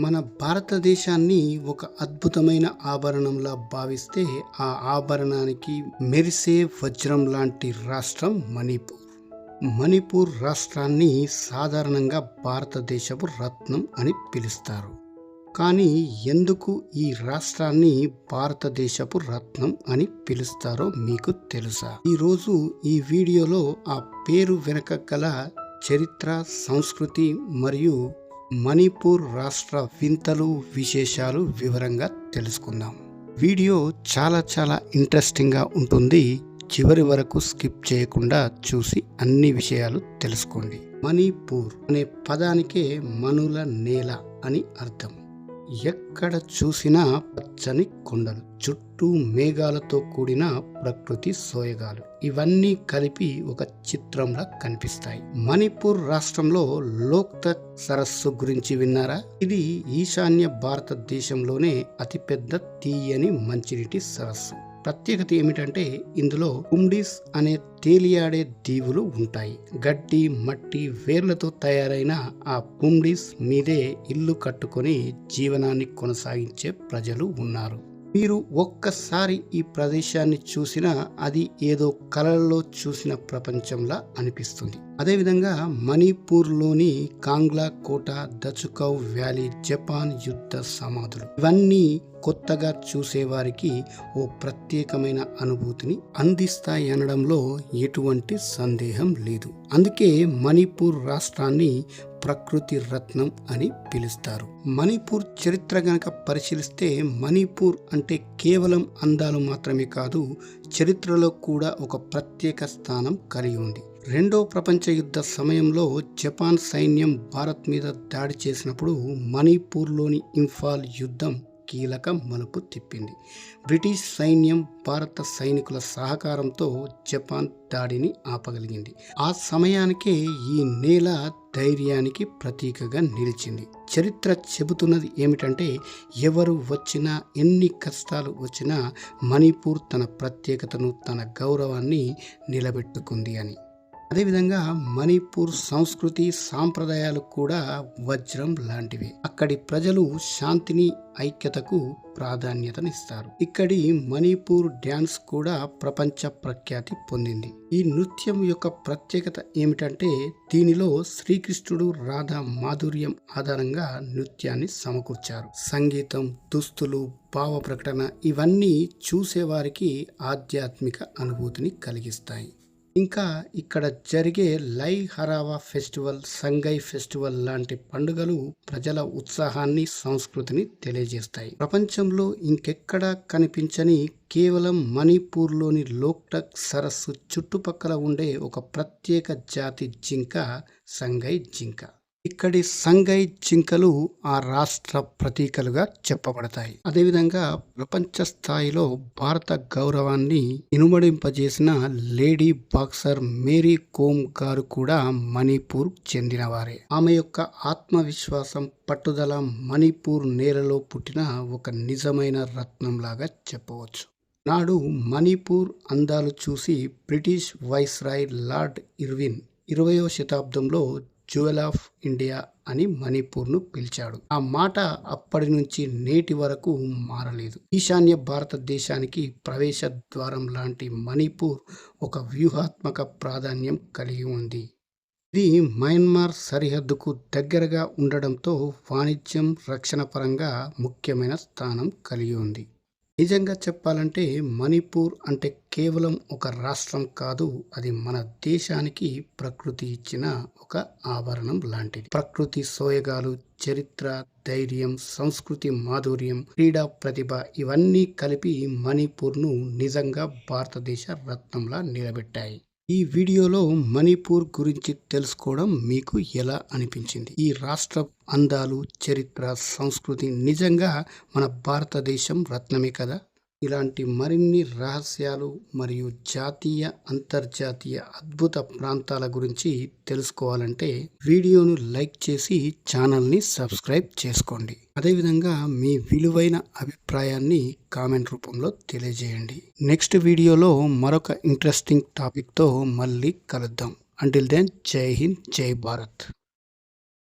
మన భారతదేశాన్ని ఒక అద్భుతమైన ఆభరణంలా భావిస్తే ఆ ఆభరణానికి మెరిసే వజ్రం లాంటి రాష్ట్రం మణిపూర్. మణిపూర్ రాష్ట్రాన్ని సాధారణంగా భారతదేశపు రత్నం అని పిలుస్తారు. కానీ ఎందుకు ఈ రాష్ట్రాన్ని భారతదేశపు రత్నం అని పిలుస్తారో మీకు తెలుసా? ఈరోజు ఈ వీడియోలో ఆ పేరు వెనుక గల చరిత్ర సంస్కృతి మరియు మణిపూర్ రాష్ట్ర వింతలు విశేషాలు వివరంగా తెలుసుకుందాం. వీడియో చాలా చాలా ఇంట్రెస్టింగ్గా ఉంటుంది. చివరి వరకు స్కిప్ చేయకుండా చూసి అన్ని విషయాలు తెలుసుకోండి. మణిపూర్ అనే పదానికే మనుల నేల అని అర్థం. ఎక్కడ చూసినా పచ్చని కొండలు చుట్టూ మేఘాలతో కూడిన ప్రకృతి సోయగాలు. ఇవన్నీ కలిపి ఒక చిత్రంలా కనిపిస్తాయి. మణిపూర్ రాష్ట్రంలో లోక్తక్ సరస్సు గురించి విన్నారా? ఇది ఈశాన్య భారతదేశంలోనే అతిపెద్ద తీయని మంచినీటి సరస్సు. ప్రత్యేకత ఏమిటంటే ఇందులో కుండీస్ అనే తేలియాడే దీవులు ఉంటాయి. గడ్డి మట్టి వేర్లతో తయారైన ఆ కుండీస్ మీదే ఇల్లు కట్టుకొని జీవనాన్ని కొనసాగించే ప్రజలు ఉన్నారు. మీరు ఒక్కసారి ఈ ప్రదేశాన్ని చూసినా అది ఏదో కళల్లో చూసిన ప్రపంచంలా అనిపిస్తుంది. అదేవిధంగా మణిపూర్లోని కాంగ్లా కోట దచుకౌ వ్యాలీ జపాన్ యుద్ధ సమాధులు ఇవన్నీ కొత్తగా చూసేవారికి ఓ ప్రత్యేకమైన అనుభూతిని అందిస్తాయి అనడంలో ఎటువంటి సందేహం లేదు. అందుకే మణిపూర్ రాష్ట్రాన్ని ప్రకృతి రత్నం అని పిలుస్తారు. మణిపూర్ చరిత్ర గనక పరిశీలిస్తే మణిపూర్ అంటే కేవలం అందాలు మాత్రమే కాదు చరిత్రలో కూడా ఒక ప్రత్యేక స్థానం కలిగి ఉంది. రెండో ప్రపంచ యుద్ధ సమయంలో జపాన్ సైన్యం భారత్ మీద దాడి చేసినప్పుడు మణిపూర్లోని ఇంఫాల్ యుద్ధం కీలక మలుపు తిప్పింది. బ్రిటిష్ సైన్యం భారత సైనికుల సహకారంతో జపాన్ దాడిని ఆపగలిగింది. ఆ సమయానికే ఈ నేల ధైర్యానికి ప్రతీకగా నిలిచింది. చరిత్ర చెబుతున్నది ఏమిటంటే ఎవరు వచ్చినా ఎన్ని కష్టాలు వచ్చినా మణిపూర్ తన ప్రత్యేకతను తన గౌరవాన్ని నిలబెట్టుకుంది అని. అదేవిధంగా మణిపూర్ సంస్కృతి సాంప్రదాయాలు కూడా వజ్రం లాంటివి. అక్కడి ప్రజలు శాంతిని ఐక్యతకు ప్రాధాన్యతనిస్తారు. ఇక్కడి మణిపూర్ డ్యాన్స్ కూడా ప్రపంచ ప్రఖ్యాతి పొందింది. ఈ నృత్యం యొక్క ప్రత్యేకత ఏమిటంటే దీనిలో శ్రీకృష్ణుడు రాధా మాధుర్యం ఆధారంగా నృత్యాన్ని సమకూర్చారు. సంగీతం దుస్తులు భావ ప్రకటన ఇవన్నీ చూసేవారికి ఆధ్యాత్మిక అనుభూతిని కలిగిస్తాయి. ఇంకా ఇక్కడ జరిగే లై హరావా ఫెస్టివల్ సంగై ఫెస్టివల్ లాంటి పండుగలు ప్రజల ఉత్సాహాన్ని సంస్కృతిని తెలియజేస్తాయి. ప్రపంచంలో ఇంకెక్కడా కనిపించని కేవలం మణిపూర్లోని లోక్టక్ సరస్సు చుట్టుపక్కల ఉండే ఒక ప్రత్యేక జాతి జింక సంగై జింక. ఇక్కడి సంగై జింకలు ఆ రాష్ట్ర ప్రతీకలుగా చెప్పబడతాయి. అదేవిధంగా ప్రపంచ స్థాయిలో భారత గౌరవాన్ని ఇనుమడింపజేసిన లేడీ బాక్సర్ మేరీ కోమ్ గారు కూడా మణిపూర్ చెందినవారే. ఆమె యొక్క ఆత్మవిశ్వాసం పట్టుదల మణిపూర్ నేలలో పుట్టిన ఒక నిజమైన రత్నంలాగా చెప్పవచ్చు. నాడు మణిపూర్ అందాలు చూసి బ్రిటిష్ వైస్రాయ్ లార్డ్ ఇర్విన్ ఇరవయో శతాబ్దంలో జ్యువెల్ ఆఫ్ ఇండియా అని మణిపూర్ను పిలిచాడు. ఆ మాట అప్పటి నుంచి నేటి వరకు మారలేదు. ఈశాన్య భారతదేశానికి ప్రవేశ ద్వారం లాంటి మణిపూర్ ఒక వ్యూహాత్మక ప్రాధాన్యం కలిగి ఉంది. ఇది మయన్మార్ సరిహద్దుకు దగ్గరగా ఉండడంతో వాణిజ్యం రక్షణ పరంగా ముఖ్యమైన స్థానం కలిగి ఉంది. నిజంగా చెప్పాలంటే మణిపూర్ అంటే కేవలం ఒక రాష్ట్రం కాదు అది మన దేశానికి ప్రకృతి ఇచ్చిన ఒక ఆభరణం లాంటిది. ప్రకృతి సోయగాలు చరిత్ర ధైర్యం సంస్కృతి మాధుర్యం క్రీడా ప్రతిభ ఇవన్నీ కలిపి మణిపూర్ను నిజంగా భారతదేశ రత్నంలా నిలబెట్టాయి. ఈ వీడియోలో మణిపూర్ గురించి తెలుసుకోవడం మీకు ఎలా అనిపించింది? ఈ రాష్ట్ర అందాలు చరిత్ర సంస్కృతి నిజంగా మన భారతదేశం రత్నమే కదా? ఇలాంటి మరిన్ని రహస్యాలు మరియు జాతీయ అంతర్జాతీయ అద్భుత ప్రాంతాల గురించి తెలుసుకోవాలంటే వీడియోను లైక్ చేసి ఛానల్ని సబ్స్క్రైబ్ చేసుకోండి. అదేవిధంగా మీ విలువైన అభిప్రాయాన్ని కామెంట్ రూపంలో తెలియజేయండి. నెక్స్ట్ వీడియోలో మరొక ఇంట్రెస్టింగ్ టాపిక్తో మళ్ళీ కలుద్దాం. అంటిల్ దెన్ జై హింద్ జై భారత్